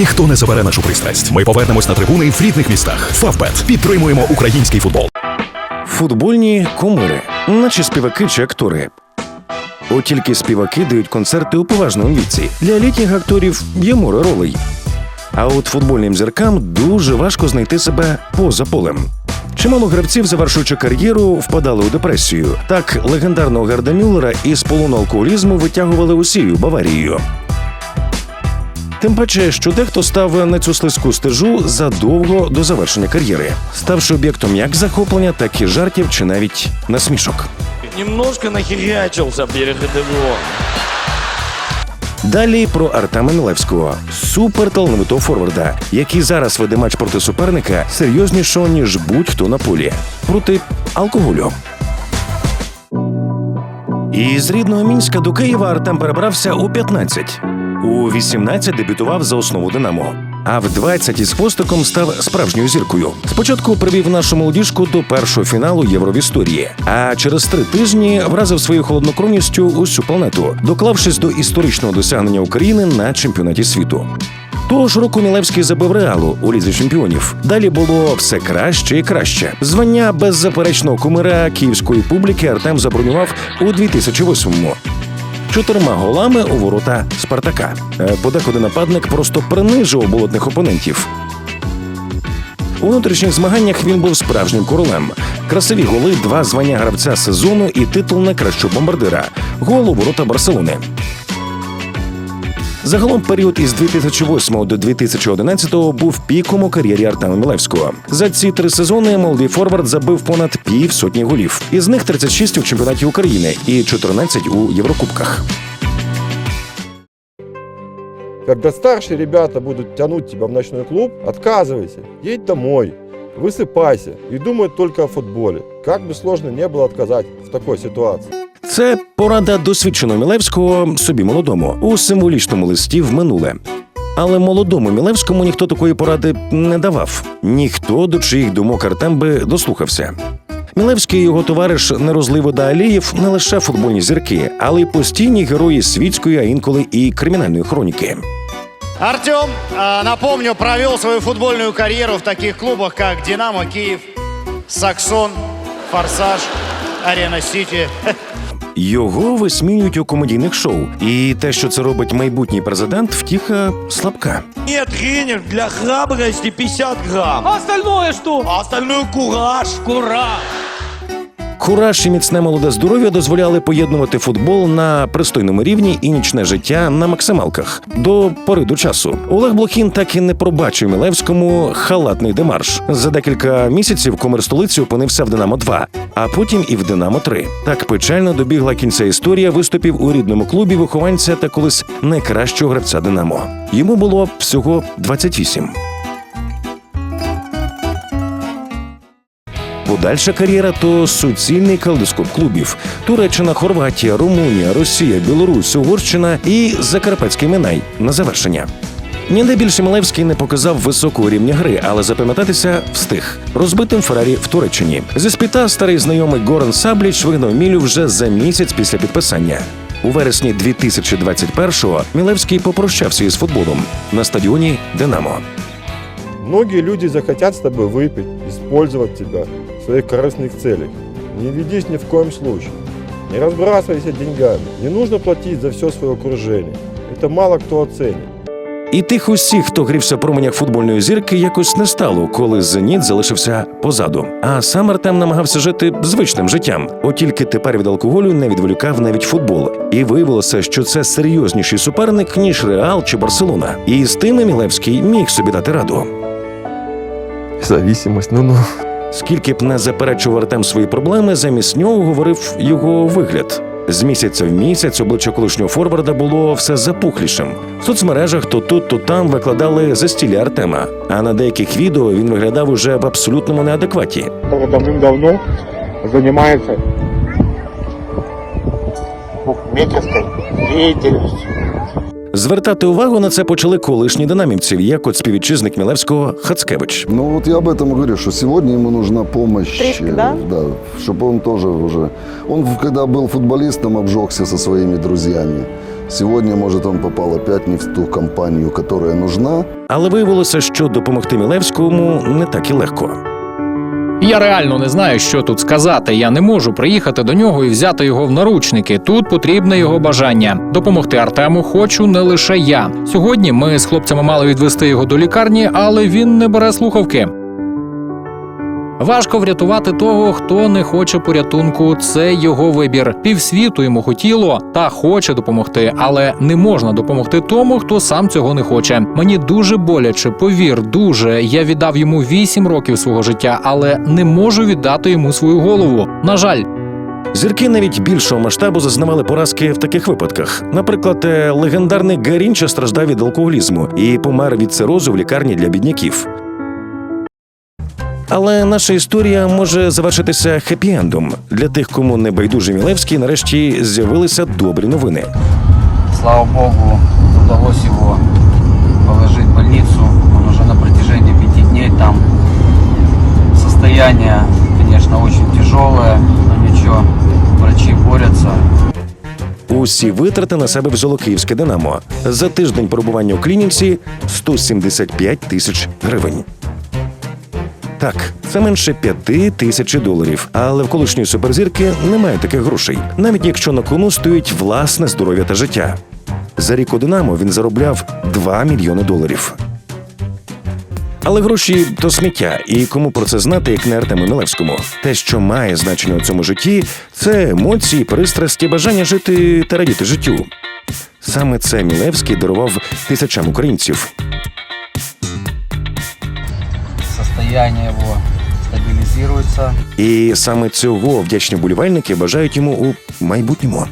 Ніхто не забере нашу пристрасть. Ми повернемось на трибуни в рідних містах. Фавбет підтримуємо український футбол. Футбольні кумири, наче співаки чи актори. От тільки співаки дають концерти у поважному віці. Для літніх акторів є море ролей. А от футбольним зіркам дуже важко знайти себе поза полем. Чимало гравців, завершуючи кар'єру, впадали у депресію. Так легендарного Герда Мюллера із полону алкоголізму витягували усією Баварією. Тим паче, що дехто став на цю слизьку стежу задовго до завершення кар'єри, ставши об'єктом як захоплення, так і жартів чи навіть насмішок. Немножко нахерячился перед ГДО. Далі про Артема Мілевського, суперталановитого форварда, який зараз веде матч проти суперника серйознішого, ніж будь-хто на полі проти алкоголю. Із рідного мінська до Києва Артем перебрався у 15. У 18 дебютував за основу Динамо. А в 20 із хвостиком став справжньою зіркою. Спочатку привів нашу молодіжку до першого фіналу Євро в історії, а через три тижні вразив своєю холоднокровністю усю планету, доклавшись до історичного досягнення України на чемпіонаті світу. Того ж року Мілевський забив реалу у лізі чемпіонів. Далі було все краще і краще. Звання беззаперечного кумира київської публіки Артем забронював у 2008-му. Чотирма голами у ворота Спартака. Е, Подекуди нападник просто принижував болотних опонентів. У внутрішніх змаганнях він був справжнім королем. Красиві голи, два звання гравця сезону і титул найкращого бомбардира. Гол у ворота Барселони. Загалом період із 2008 до 2011 був піком у кар'єрі Артема Мілевського. За ці три сезони молодий форвард забив понад пів сотні голів. Із них 36 у чемпіонаті України і 14 у Єврокубках. Когда старшие ребята будут тянуть тебя в ночной клуб, отказывайся, едь домой, высыпайся и думай только о футболе. Как бы сложно не было отказать в такой ситуации. Це порада досвідченого Мілевського собі молодому у символічному листі в минуле. Але молодому Мілевському ніхто такої поради не давав. Ніхто до чиїх думок Артем би дослухався. Мілевський і його товариш Нерозливо Алієв не лише футбольні зірки, але й постійні герої світської, а інколи і кримінальної хроніки. Артем, напомню, провел свою футбольную карьеру в таких клубах, как «Динамо», «Киев», «Саксон», «Форсаж», «Арена Сити». Його висміюють у комедійних шоу, і те, що це робить майбутній президент, втіха слабка. Нет, тренер, для храбрости 50 грамм. А остальное что? А остальное кураж. Кураж! Кураж і міцне молоде здоров'я дозволяли поєднувати футбол на пристойному рівні і нічне життя на максималках до пори до часу. Олег Блохін так і не пробачив Мілевському халатний демарш. За декілька місяців комер столиці опинився в Динамо 2 а потім і в Динамо 3 Так печально добігла кінця історія виступів у рідному клубі вихованця та колись найкращого гравця Динамо. Йому було всього 28. Подальша кар'єра то суцільний калейдоскоп клубів: Туреччина, Хорватія, Румунія, Росія, Білорусь, Угорщина і Закарпатський Минай на завершення. Ніде більше Милевський не показав високого рівня гри, але запам'ятатися встиг розбитим Феррарі в Туреччині. Зі спіта старий знайомий Горан Сабліч вигнав Мілю вже за місяць після підписання. У вересні 2021-го Мілевський попрощався із футболом на стадіоні Динамо. Многие люди захотят с тобой выпить, использовать тебя своих корыстных целях. Не ведись ни в коем случае. Не разбрасывайся деньгами. Не нужно платить за все свое окружение. Это мало кто оценит. І тих усіх, хто грівся в променях футбольної зірки, якось не стало, коли зеніт залишився позаду. А сам Артем намагався жити звичним життям. От тільки тепер від алкоголю не відволікав навіть футбол. І виявилося, що це серйозніший суперник ніж Реал чи Барселона. І з тими Мілевський міг собі дати раду. Зависимость, ну-ну. Скільки б не заперечував Артем свої проблеми, замість нього говорив його вигляд. З місяця в місяць обличчя колишнього форварда було все запухлішим. В соцмережах то тут, то там викладали застілля Артема. А на деяких відео він виглядав уже в абсолютному неадекваті. который давным-давно занимается букмекерской деятельностью. Звертати увагу на це почали колишні динамівці, як от співвітчизник Мілевського Хацкевич. Ну вот я об этом и говорю, что сегодня ему нужна помощь. Трішки, э, да? Да, чтобы он тоже уже... Он, когда был футболистом, обжегся со своими друзьями. Сегодня, может, он попал опять не в ту компанию, которая нужна. Але виявилося, що допомогти Мілевському не так і легко. Я реально не знаю, що тут сказати. Я не можу приїхати до нього і взяти його в наручники. Тут потрібне його бажання. Допомогти Артему хочу не лише я. Сьогодні ми з хлопцями мали відвести його до лікарні, але він не бере слухавки. Важко врятувати того, хто не хоче порятунку. Це його вибір. Півсвіту йому хотіло та хоче допомогти, але не можна допомогти тому, хто сам цього не хоче. Мені дуже боляче, повір, дуже. Я віддав йому вісім років свого життя, але не можу віддати йому свою голову. На жаль. Зірки навіть більшого масштабу зазнавали поразки в таких випадках. Наприклад, е, легендарний Гарінча страждав від алкоголізму і помер від цирозу в лікарні для бідняків. Але наша історія може завершитися хеппі-ендом. Для тих, кому не байдужий Мілевський, нарешті з'явилися добрі новини. Слава Богу, удалось его положить в больницу. Он уже на протяжении пяти дней там. Состояние, конечно, очень тяжелое, но ничего, врачи борются. Усі витрати на себе взяло київське Динамо. За тиждень перебування у клініці 175 тисяч гривень. Так, це менше п'яти тисяч доларів. Але в колишньої суперзірки немає таких грошей, навіть якщо на кону стоїть власне здоров'я та життя. За рік у Динамо він заробляв 2 мільйони доларів. Але гроші то сміття, і кому про це знати, як не Артему Мілевському. Те, що має значення у цьому житті, це емоції, пристрасті, бажання жити та радіти життю. Саме це Мілевський дарував тисячам українців. Состояние его стабилизируется. І саме цього вдячні болівальники бажають йому у майбутньому.